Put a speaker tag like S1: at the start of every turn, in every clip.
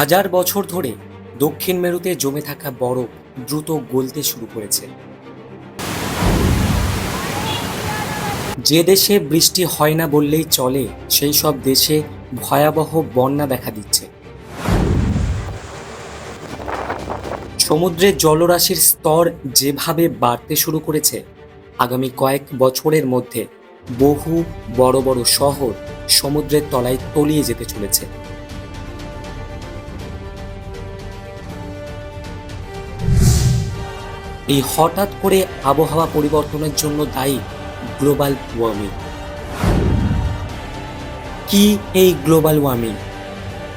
S1: হাজার বছর ধরে দক্ষিণ মেরুতে জমে থাকা বরফ দ্রুত গলতে শুরু করেছে। যে দেশে বৃষ্টি হয় না বললেই চলে, সেই সব দেশে ভয়াবহ বন্যা দেখা দিচ্ছে। সমুদ্রের জলরাশির স্তর যেভাবে বাড়তে শুরু করেছে, আগামী কয়েক বছরের মধ্যে বহু বড় বড় শহর সমুদ্রের তলায় তলিয়ে যেতে চলেছে। এই হঠাৎ করে আবহাওয়া পরিবর্তনের জন্য দায়ী গ্লোবাল ওয়ার্মিং। কি এই গ্লোবাল ওয়ার্মিং?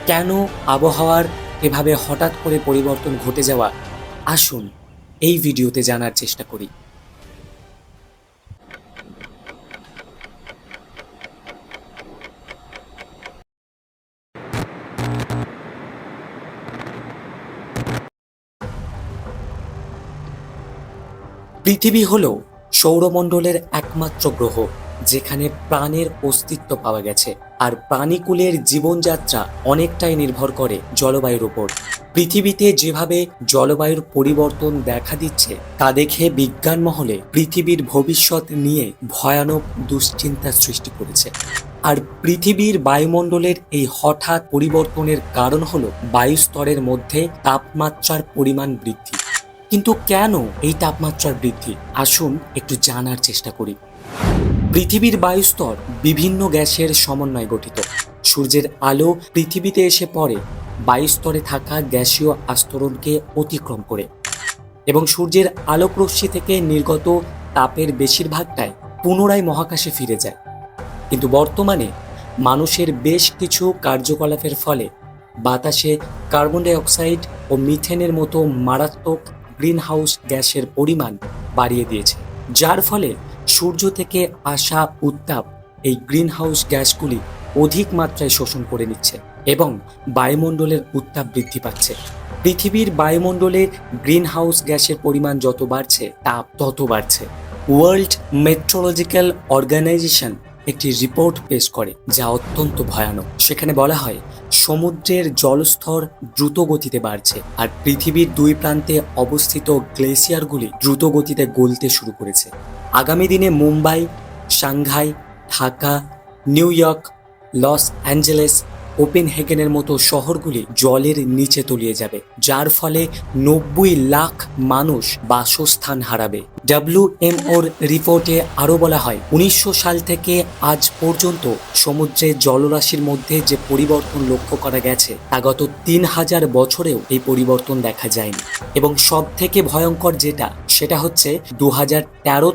S1: কেন আবহাওয়ার এভাবে হঠাৎ করে পরিবর্তন ঘটে যাওয়া? আসুন এই ভিডিওতে জানার চেষ্টা করি। পৃথিবী হল সৌরমণ্ডলের একমাত্র গ্রহ, যেখানে প্রাণের অস্তিত্ব পাওয়া গেছে। আর প্রাণীকুলের জীবনযাত্রা অনেকটাই নির্ভর করে জলবায়ুর উপর। পৃথিবীতে যেভাবে জলবায়ুর পরিবর্তন দেখা দিচ্ছে, তা দেখে বিজ্ঞান মহলে পৃথিবীর ভবিষ্যৎ নিয়ে ভয়ানক দুশ্চিন্তার সৃষ্টি করেছে। আর পৃথিবীর বায়ুমণ্ডলের এই হঠাৎ পরিবর্তনের কারণ হলো বায়ুস্তরের মধ্যে তাপমাত্রার পরিমাণ বৃদ্ধি। কিন্তু কেন এই তাপমাত্রার বৃদ্ধি? আসুন একটু জানার চেষ্টা করি। পৃথিবীর বায়ুস্তর বিভিন্ন গ্যাসের সমন্বয়ে গঠিত। সূর্যের আলো পৃথিবীতে এসে পড়ে, বায়ুস্তরে থাকা গ্যাসীয় আস্তরণকে অতিক্রম করে। এবং সূর্যের আলোক রশ্মি থেকে নির্গত তাপের বেশিরভাগটাই পুনরায় মহাকাশে ফিরে যায়। কিন্তু বর্তমানে মানুষের বেশ কিছু কার্যকলাপের ফলে বাতাসে কার্বন ডাই অক্সাইড ও মিথেনের মতো মারাত্মক গ্রিনহাউস গ্যাসের পরিমাণ বাড়িয়ে দিয়েছে, যার ফলে সূর্য থেকে আসা উত্তাপ এই গ্রিনহাউস গ্যাসগুলি অধিক মাত্রায় শোষণ করে নিচ্ছে এবং বায়ুমণ্ডলের উত্তাপ বৃদ্ধি পাচ্ছে। পৃথিবীর বায়ুমণ্ডলের গ্রিনহাউস গ্যাসের পরিমাণ যত বাড়ছে তাপ তত বাড়ছে। ওয়ার্ল্ড মেট্রোলজিক্যাল অর্গানাইজেশন একটি রিপোর্ট পেশ করে, যা অত্যন্ত ভয়ানক। সেখানে বলা হয়, সমুদ্রের জলস্তর দ্রুত গতিতে বাড়ছে আর পৃথিবীর দুই প্রান্তে অবস্থিত গ্লেসিয়ারগুলি দ্রুত গতিতে গলতে শুরু করেছে। আগামী দিনে Mumbai Shanghai Dhaka, New York, Los Angeles ওপেনহেগেনের মতো শহরগুলি জলের নিচে তলিয়ে যাবে, যার ফলে নব্বই লাখ মানুষ বাসস্থান হারাবে। ডাব্লিউএমওর রিপোর্টে আরও বলা হয়, উনিশশো সাল থেকে আজ পর্যন্ত সমুদ্রের জলরাশির মধ্যে যে পরিবর্তন লক্ষ্য করা গেছে, তা গত তিন হাজার বছরেও এই পরিবর্তন দেখা যায়নি। এবং সব থেকে ভয়ঙ্কর যেটা, সেটা হচ্ছে দু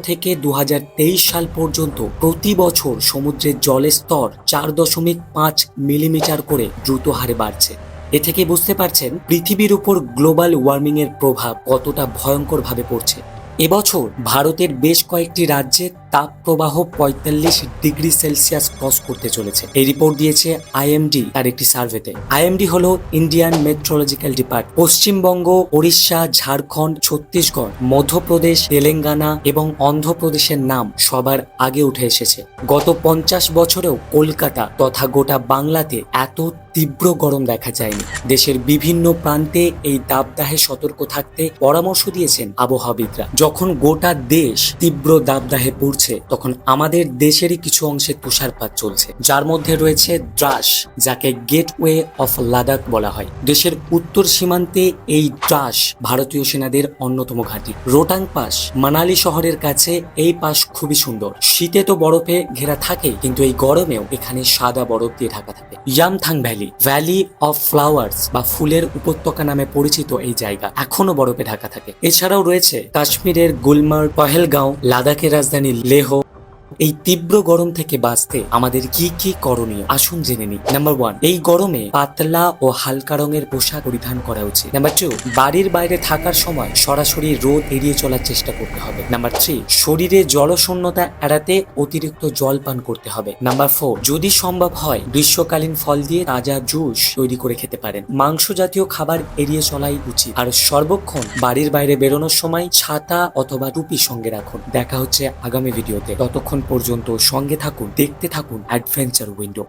S1: থেকে দু হাজার তেইশ সাল পর্যন্ত প্রতি বছর সমুদ্রের জলের স্তর চার দশমিক পাঁচ মিলিমিটার করে দ্রুত হারে বাড়ছে। এ থেকে বুঝতে পারছেন, পৃথিবীর উপর গ্লোবাল ওয়ার্মিংয়ের প্রভাব কতটা ভয়ঙ্করভাবে পড়ছে। এবছর ভারতের বেশ কয়েকটি রাজ্যে তাপ প্রবাহ পঁয়তাল্লিশ ডিগ্রি সেলসিয়াস ক্রস করতে চলেছে। এই রিপোর্ট দিয়েছে আইএমডি তার একটি সার্ভেতে। আইএমডি হলো Indian meteorological depart. Paschimbanga, Odisha, Jharkhand, Chhattisgarh, Madhya Pradesh, Telangana এবং অন্ধ্রপ্রদেশের নাম সবার আগে উঠে এসেছে। গত পঞ্চাশ বছরেও কলকাতা তথা গোটা বাংলাতে এত তীব্র গরম দেখা যায়নি। দেশের বিভিন্ন প্রান্তে এই দাবদাহে সতর্ক থাকতে পরামর্শ দিয়েছেন আবহাওয়াবিদরা। যখন গোটা দেশ তীব্র দাবদাহে পড়ছে তখন আমাদের দেশেরই কিছু অংশে তুষারপাত চলছে। যার মধ্যে রয়েছে দ্রাস, যাকে গেটওয়ে অফ লাদাখ বলা হয়। দেশের উত্তর সীমান্তে এই দ্রাস ভারতীয় সেনাদের অন্যতম ঘাঁটি। রোটাং পাস, মানালি শহরের কাছে এই পাস খুবই সুন্দর। শীতে তো বরফে ঘেরা থাকে, কিন্তু এই গরমেও এখানে সাদা বরফ দিয়ে ঢাকা থাকে। Yumthang valley valley of flowers বা ফুলের উপত্যকা নামে পরিচিত এই জায়গা এখনও বরফে ঢাকা থাকে। এছাড়াও রয়েছে কাশ্মীরের গুলমার্গ, পহেলগাঁও, লাদাখের রাজধানী lejos. এই তীব্র গরম থেকে বাঁচতে আমাদের কি কি করণীয়? আসুন জেনে নিই। নাম্বার ওয়ান এই গরমে পাতলা ও হালকা রঙের পোশাক পরিধান করা উচিত। নাম্বার টু বাড়ির বাইরে থাকার সময় সরাসরি রোদ এড়িয়ে চলার চেষ্টা করতে হবে। নাম্বার থ্রি শরীরে জলশূন্যতা এড়াতে অতিরিক্ত জল পান করতে হবে। নাম্বার ফোর যদি সম্ভব হয়, গ্রীষ্মকালীন ফল দিয়ে তাজা জুস তৈরি করে খেতে পারেন। মাংস জাতীয় খাবার এড়িয়ে চলাই উচিত। আর সর্বক্ষণ বাড়ির বাইরে বেরোনোর সময় ছাতা অথবা টুপি সঙ্গে রাখুন। দেখা হচ্ছে আগামী ভিডিওতে। ততক্ষণ পর্যন্ত সঙ্গে থাকুন দেখতে থাকুন অ্যাডভেঞ্চার উইন্ডো